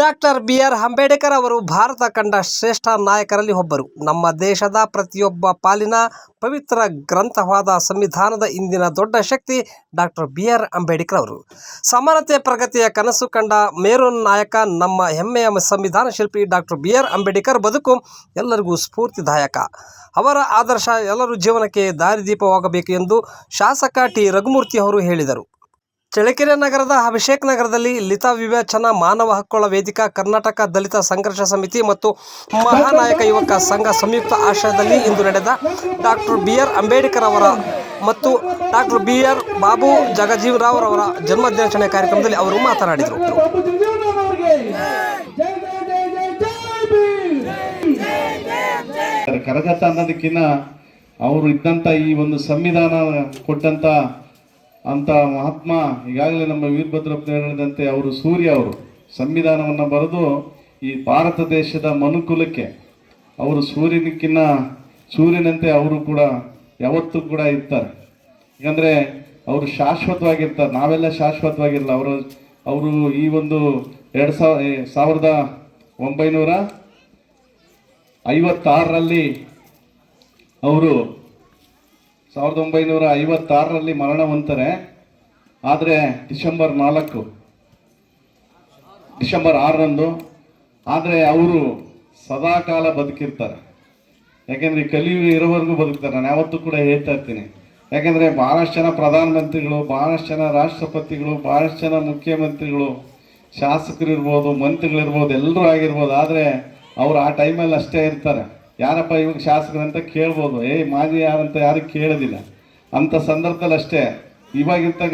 Doctor B R Ambedkar ಅವರು ಭಾರತ ಕಂಡ ಶ್ರೇಷ್ಠ ನಾಯಕರಲ್ಲಿ ಒಬ್ಬರು. ನಮ್ಮ ದೇಶದ ಪ್ರತಿಯೊಬ್ಬ ಪಾಲಿನ ಪವಿತ್ರ ಗ್ರಂಥವಾದ ಸಂವಿಧಾನದ ಇಂದಿನ ದೊಡ್ಡ ಶಕ್ತಿ ಡಾಕ್ಟರ್ ಬಿ ಆರ್ ಅಂಬೇಡ್ಕರ್ ಅವರು. ಸಮಾನತೆ ಪ್ರಗತಿಯ ಕನಸು ಕಂಡ ಮೇರು ನಾಯಕ, ನಮ್ಮ ಹೆಮ್ಮೆಯ ಸಂವಿಧಾನ ಶಿಲ್ಪಿ ಡಾಕ್ಟರ್ ಬಿ ಆರ್ ಅಂಬೇಡ್ಕರ್ ಬದುಕು ಎಲ್ಲರಿಗೂ ಸ್ಫೂರ್ತಿದಾಯಕ. ಅವರ ಆದರ್ಶ ಎಲ್ಲರೂ ಜೀವನಕ್ಕೆ ದಾರಿದೀಪವಾಗಬೇಕು ಎಂದು ಶಾಸಕ ಟಿ. ರಘುಮೂರ್ತಿ ಅವರು ಹೇಳಿದರು. ಚಳ್ಳಕೆರೆ ನಗರದ ಅಭಿಷೇಕ್ ನಗರದಲ್ಲಿ ಲಿತಾ ವಿವೇಚನಾ ಮಾನವ ಹಕ್ಕುಗಳ ವೇದಿಕಾ ಕರ್ನಾಟಕ ದಲಿತ ಸಂಘರ್ಷ ಸಮಿತಿ ಮತ್ತು ಮಹಾನಾಯಕ ಯುವಕ ಸಂಘ ಸಂಯುಕ್ತ ಆಶ್ರಯದಲ್ಲಿ ಇಂದು ನಡೆದ ಡಾಕ್ಟರ್ ಬಿ ಆರ್ ಅಂಬೇಡ್ಕರ್ ಅವರ ಮತ್ತು doctor B R Babu Jagjivanram ಅವರ ಜನ್ಮದಿನಾಚರಣೆ ಕಾರ್ಯಕ್ರಮದಲ್ಲಿ ಅವರು ಮಾತನಾಡಿದರು. ಕರಗತ ಅನ್ನೋದಕ್ಕಿಂತ ಅವರು ಇದ್ದಂಥ ಈ ಒಂದು ಸಂವಿಧಾನ ಕೊಟ್ಟಂಥ ಅಂತ ಮಹಾತ್ಮ ಈಗಾಗಲೇ ನಮ್ಮ ವೀರಭದ್ರಪ್ಪ ಹೇಳಿದಂತೆ ಅವರು, ಸೂರ್ಯ ಅವರು ಸಂವಿಧಾನವನ್ನು ಬರೆದು ಈ ಭಾರತ ದೇಶದ ಮನುಕುಲಕ್ಕೆ ಅವರು ಸೂರ್ಯನಕ್ಕಿನ್ನ ಸೂರ್ಯನಂತೆ ಅವರು ಕೂಡ ಯಾವತ್ತೂ ಕೂಡ ಇರ್ತಾರೆ. ಯಾಕಂದರೆ ಅವರು ಶಾಶ್ವತವಾಗಿರ್ತಾರೆ. ನಾವೆಲ್ಲ ಶಾಶ್ವತವಾಗಿರಲ್ಲ ಅವರು ಅವರು ಈ ಒಂದು ಎರಡು ಸಾವಿರ ಸಾವಿರದ ಒಂಬೈನೂರ ಐವತ್ತಾರರಲ್ಲಿ ಅವರು ಸಾವಿರದ ಒಂಬೈನೂರ ಐವತ್ತಾರರಲ್ಲಿ ಮರಣ ಹೊಂತಾರೆ ಆದರೆ ಡಿಸೆಂಬರ್ ನಾಲ್ಕು, ಡಿಸೆಂಬರ್ ಆರರಂದು, ಆದರೆ ಅವರು ಸದಾಕಾಲ ಬದುಕಿರ್ತಾರೆ. ಯಾಕೆಂದರೆ ಕಲಿಯು ಇರೋವರೆಗೂ ಬದುಕ್ತಾರೆ. ನಾನು ಯಾವತ್ತೂ ಕೂಡ ಹೇಳ್ತಾ ಇರ್ತೀನಿ. ಯಾಕೆಂದರೆ ಭಾಳಷ್ಟು ಜನ ಪ್ರಧಾನಮಂತ್ರಿಗಳು ಭಾಳಷ್ಟು ಜನ ರಾಷ್ಟ್ರಪತಿಗಳು ಭಾಳಷ್ಟು ಜನ ಮುಖ್ಯಮಂತ್ರಿಗಳು, ಶಾಸಕರು ಇರ್ಬೋದು ಮಂತ್ರಿಗಳಿರ್ಬೋದು ಎಲ್ಲರೂ ಆಗಿರ್ಬೋದು, ಆದರೆ ಅವರು ಆ ಟೈಮಲ್ಲಿ ಅಷ್ಟೇ ಇರ್ತಾರೆ. ಯಾರಪ್ಪ ಇವಾಗ ಶಾಸಕರಂತ ಕೇಳ್ಬೋದು. ಏಯ್ ಮಾಜಿ ಯಾರಂತ ಯಾರು ಕೇಳೋದಿಲ್ಲ. ಅಂಥ ಸಂದರ್ಭದಲ್ಲಿ ಅಷ್ಟೇ ಇವಾಗಿರ್ತಕ್ಕ